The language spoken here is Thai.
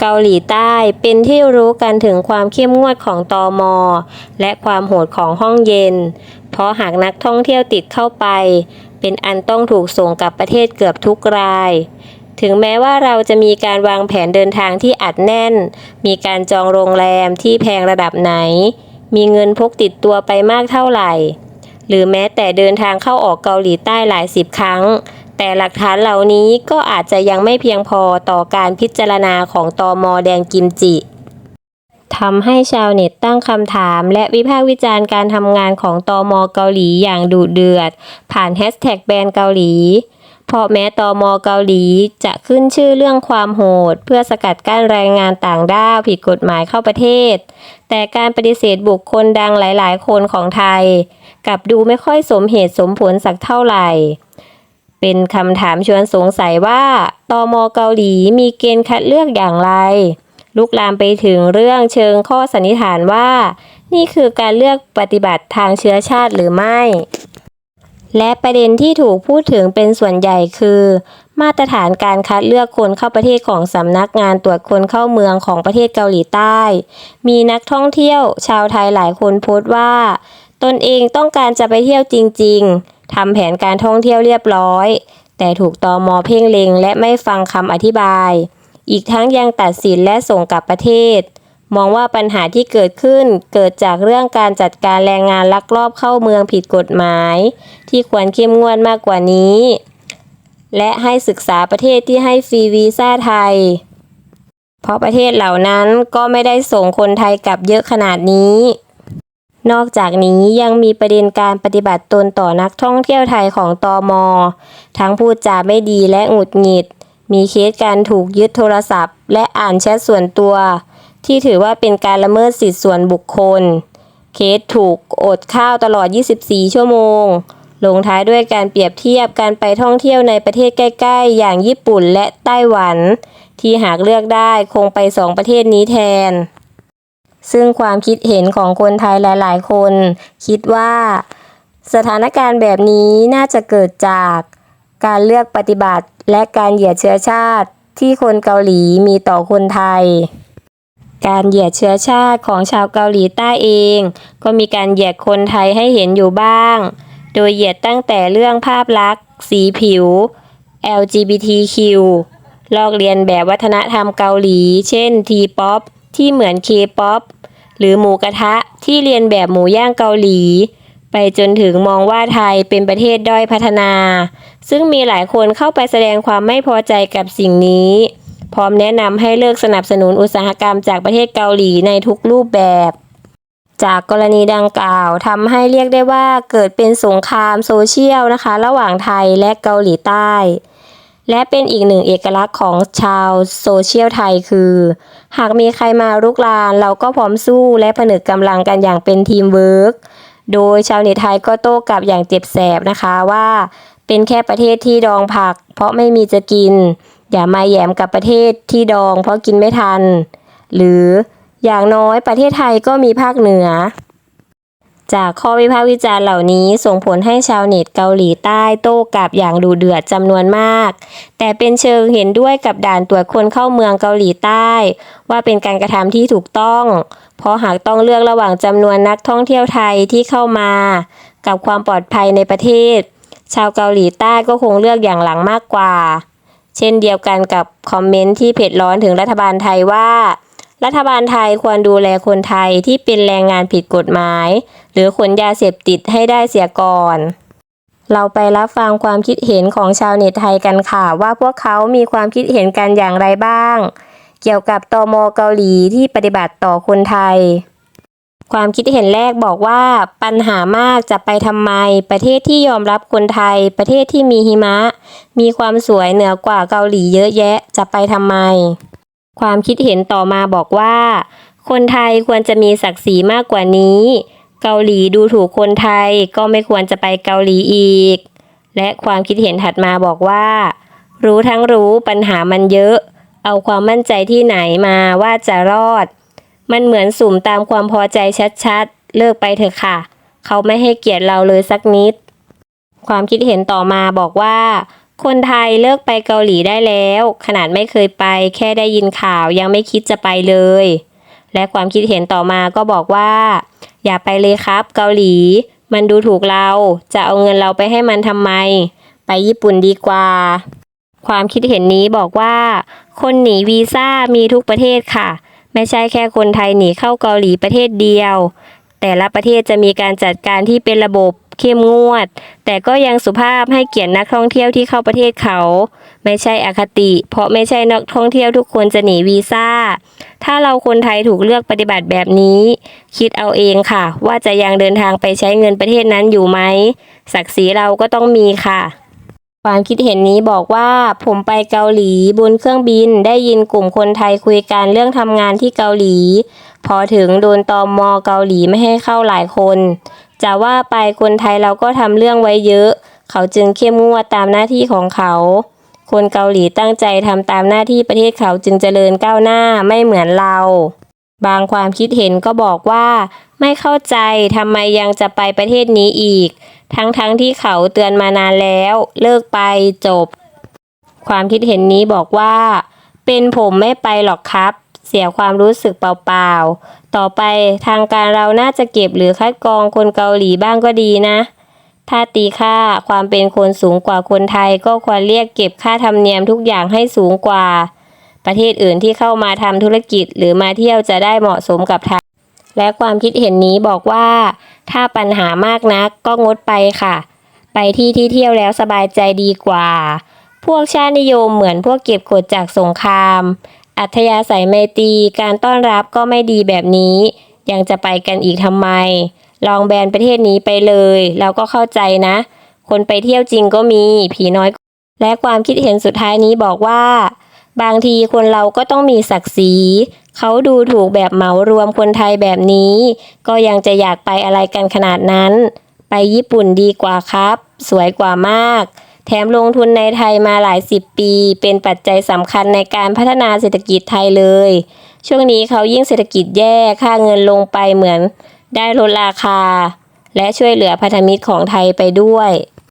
เกาหลีใต้เป็นที่รู้กันถึงความเข้มงวดของตอมอและความโหดของห้องเย็น เพราะหากนักท่องเที่ยวติดเข้าไป เป็นอันต้องถูกส่งกลับประเทศเกือบทุกราย ถึงแม้ว่าเราจะมีการวางแผนเดินทางที่อัดแน่น มีการจองโรงแรมที่แพงระดับไหน มีเงินพกติดตัวไปมากเท่าไหร่ หรือแม้แต่เดินทางเข้าออกเกาหลีใต้หลายสิบครั้ง แต่หลักฐานเหล่านี้ก็อาจจะยังไม่เพียงพอต่อการพิจารณาของตอมอแดงกิมจิทำให้ชาวเน็ตตั้งคำถาม และวิพากษ์วิจารณ์การทำงานของตอมอเกาหลีอย่างดุเดือด ผ่านแฮชแท็กแบนเกาหลี เพราะแม้ตอมอเกาหลีจะขึ้นชื่อเรื่องความโหด เพื่อสกัดกั้นแรงงานต่างด้าวผิดกฎหมายเข้าประเทศ แต่การปฏิเสธบุคคลดังหลาย ๆ คนของไทย กลับดูไม่ค่อยสมเหตุสมผลสักเท่าไหร่ เป็นคำถามชวนสงสัยว่าตอมอเกาหลีมีเกณฑ์คัดเลือกอย่างไร ลุกลามไปถึงเรื่องเชิงข้อสันนิษฐานว่า นี่คือการเลือกปฏิบัติทางเชื้อชาติหรือไม่ และประเด็นที่ถูกพูดถึงเป็นส่วนใหญ่คือ มาตรฐานการคัดเลือกคนเข้าประเทศของสำนักงานตรวจคนเข้าเมืองของประเทศเกาหลีใต้ มีนักท่องเที่ยว ชาวไทยหลายคนโพสต์ว่า ตนเองต้องการจะไปเที่ยวจริง ๆ ทำแผนการท่องเที่ยวเรียบร้อย แต่ถูกตอมอเพ่งเล็งและไม่ฟังคำอธิบาย อีกทั้งยังตัดสินและส่งกลับประเทศ มองว่าปัญหาที่เกิดขึ้นเกิดจากเรื่องการจัดการแรงงานลักลอบเข้าเมืองผิดกฎหมาย ที่ควรเข้มงวดมากกว่านี้ และให้ศึกษาประเทศที่ให้ฟรีวีซ่าไทย เพราะประเทศเหล่านั้นก็ไม่ได้ส่งคนไทยกลับเยอะขนาดนี้ นอกจากนี้ยังมีประเด็นการปฏิบัติตนต่อนักท่องเที่ยวไทยของตอมอทั้งพูดจาไม่ดีและหงุดหงิด มีเคสการถูกยึดโทรศัพท์ และอ่านแชทส่วนตัว ที่ถือว่าเป็นการละเมิดสิทธิส่วนบุคคล เคสถูกอดข้าวตลอด 24 ชั่วโมง ลงท้ายด้วยการเปรียบเทียบการไปท่องเที่ยวในประเทศใกล้ๆ อย่างญี่ปุ่นและไต้หวัน ที่หากเลือกได้คงไปสองประเทศนี้แทน ซึ่งความคิดเห็นของคนไทยหลาย ๆ คน คิดว่า สถานการณ์แบบนี้น่าจะเกิดจากการเลือกปฏิบัติและการเหยียดเชื้อชาติที่คนเกาหลีมีต่อคนไทย การเหยียดเชื้อชาติของชาวเกาหลีใต้เอง ก็มีการเหยียดคนไทยให้เห็นอยู่บ้าง โดยเหยียดตั้งแต่เรื่องภาพลักษณ์ สีผิว LGBTQ ลอกเลียนแบบวัฒนธรรมเกาหลี เช่น T-POP ที่เหมือน K-POP หรือหมูกระทะที่เรียนแบบหมูย่างเกาหลี ไปจนถึงมองว่าไทยเป็นประเทศด้อยพัฒนา ซึ่งมีหลายคนเข้าไปแสดงความไม่พอใจกับสิ่งนี้ พร้อมแนะนำให้เลิกสนับสนุนอุตสาหกรรมจากประเทศเกาหลีในทุกรูปแบบ จากกรณีดังกล่าวทำให้เรียกได้ว่าเกิดเป็นสงครามโซเชียลนะคะ ระหว่างไทยและเกาหลีใต้ และเป็นอีกหนึ่งเอกลักษณ์ของชาวโซเชียลไทยคือ หากมีใครมารุกรานเราก็พร้อมสู้และผนึกกำลังกันอย่างเป็นทีมเวิร์กโดยชาวเน็ตไทยก็โต้กลับอย่างเจ็บแสบนะคะว่า เป็นแค่ประเทศที่ดองผัก เพราะไม่มีจะกิน อย่ามาแยมกับประเทศที่ดองเพราะกินไม่ทัน หรืออย่างน้อยประเทศไทยก็มีภาคเหนือ จากข้อวิพากษ์วิจารณ์เหล่านี้ส่งผลให้ชาวเน็ตเกาหลีใต้โต้กลับอย่างดุเดือดจำนวนมาก แต่เป็นเชิงเห็นด้วยกับด่านตรวจคนเข้าเมืองเกาหลีใต้ ว่าเป็นการกระทำที่ถูกต้อง เพราะหากต้องเลือกระหว่างจำนวนนักท่องเที่ยวไทยที่เข้ามา กับความปลอดภัยในประเทศ ชาวเกาหลีใต้ก็คงเลือกอย่างหลังมากกว่า เช่นเดียวกันกับคอมเมนต์ที่เผ็ดร้อนถึงรัฐบาลไทยว่า รัฐบาลไทยควรดูแลคนไทยที่เป็นแรงงานผิดกฎหมาย หรือขนยาเสพติดให้ได้เสียก่อน เราไปรับฟังความคิดเห็นของชาวเน็ตไทยกันค่ะ ว่าพวกเขามีความคิดเห็นกันอย่างไรบ้าง เกี่ยวกับตมเกาหลีที่ปฏิบัติต่อคนไทย ความคิดเห็นแรกบอกว่าปัญหามากจะไปทำไม ประเทศที่ยอมรับคนไทย ประเทศที่มีหิมะ มีความสวยเหนือกว่าเกาหลีเยอะแยะจะไปทำไม ความคิดเห็นต่อมาบอกว่า คนไทยควรจะมีศักดิ์ศรีมากกว่านี้ เกาหลีดูถูกคนไทยก็ไม่ควรจะไปเกาหลีอีก และความคิดเห็นถัดมาบอกว่า รู้ทั้งรู้ปัญหามันเยอะ เอาความมั่นใจที่ไหนมาว่าจะรอด มันเหมือนสุ่มตามความพอใจชัดๆ เลิกไปเถอะค่ะ เขาไม่ให้เกียรติเราเลยสักนิด ความคิดเห็นต่อมาบอกว่า คนไทยเลิกไปเกาหลีได้แล้ว ขนาดไม่เคยไป แค่ได้ยินข่าวยังไม่คิดจะไปเลย และความคิดเห็นต่อมาก็บอกว่า อย่าไปเลยครับ เกาหลี มันดูถูกเรา จะเอาเงินเราไปให้มันทำไม ไปญี่ปุ่นดีกว่า ความคิดเห็นนี้บอกว่า คนหนีวีซ่ามีทุกประเทศค่ะ ไม่ใช่แค่คนไทยหนีเข้าเกาหลีประเทศเดียว แต่ละประเทศจะมีการจัดการที่เป็นระบบ เข้มงวด แต่ก็ยังสุภาพให้เกียรตินักท่องเที่ยวที่เข้าประเทศเขา ไม่ใช่อคติ เพราะไม่ใช่นักท่องเที่ยวทุกคนจะหนีวีซ่า ถ้าเราคนไทยถูกเลือกปฏิบัติแบบนี้ คิดเอาเองค่ะ ว่าจะยังเดินทางไปใช้เงินประเทศนั้นอยู่ไหมศักดิ์ศรีเราก็ต้องมีค่ะความคิดเห็นนี้บอกว่าผมไปเกาหลีบนเครื่องบินได้ยินกลุ่มคนไทยคุยกันเรื่องทำงานที่เกาหลี พอถึงโดนตอมอเกาหลีไม่ให้เข้าหลายคน จะว่าไปคนไทยเราก็ทำเรื่องไว้เยอะ เขาจึงเข้มงวดตามหน้าที่ของเขา คนเกาหลีตั้งใจทำตามหน้าที่ประเทศเขาจึงเจริญก้าวหน้าไม่เหมือนเรา บางความคิดเห็นก็บอกว่า ไม่เข้าใจทำไมยังจะไปประเทศนี้อีก ทั้งๆทที่เขาเตือนมานานแล้ว เลิกไปจบ ความคิดเห็นนี้บอกว่า เป็นผมไม่ไปหรอกครับ เสียความรู้สึกเปล่าๆ ต่อไปทางการเราน่าจะเก็บหรือคัดกรองคนเกาหลีบ้างก็ดีนะ ถ้าตีค่าความเป็นคนสูงกว่าคนไทยก็ควรเรียกเก็บค่าธรรมเนียมทุกอย่างให้สูงกว่า ประเทศอื่นที่เข้ามาทำธุรกิจหรือมาเที่ยวจะได้เหมาะสมกับไทย และความคิดเห็นนี้บอกว่า ถ้าปัญหามากนักก็งดไปค่ะ ไปที่ที่เที่ยวแล้วสบายใจดีกว่า พวกชาตินิยมเหมือนพวกเก็บกดจากสงคราม อัธยาศัยไมตรีการต้อนรับก็ไม่ดีแบบนี้ ยังจะไปกันอีกทำไม ลองแบนประเทศนี้ไปเลย เราก็เข้าใจนะ คนไปเที่ยวจริงก็มี ผีน้อย และความคิดเห็นสุดท้ายนี้บอกว่า บางทีคนเราก็ต้องมีศักดิ์ศรี เขาดูถูกแบบเหมารวมคนไทยแบบนี้ ก็ยังจะอยากไปอะไรกันขนาดนั้น ไปญี่ปุ่นดีกว่าครับ สวยกว่ามาก แถมลงทุนในไทยมาหลายสิบปี เป็นปัจจัยสำคัญในการพัฒนาเศรษฐกิจไทยเลย ช่วงนี้เขายิ่งเศรษฐกิจแย่ค่าเงินลงไปเหมือนได้ลดราคา และช่วยเหลือพันธมิตรของไทยไปด้วย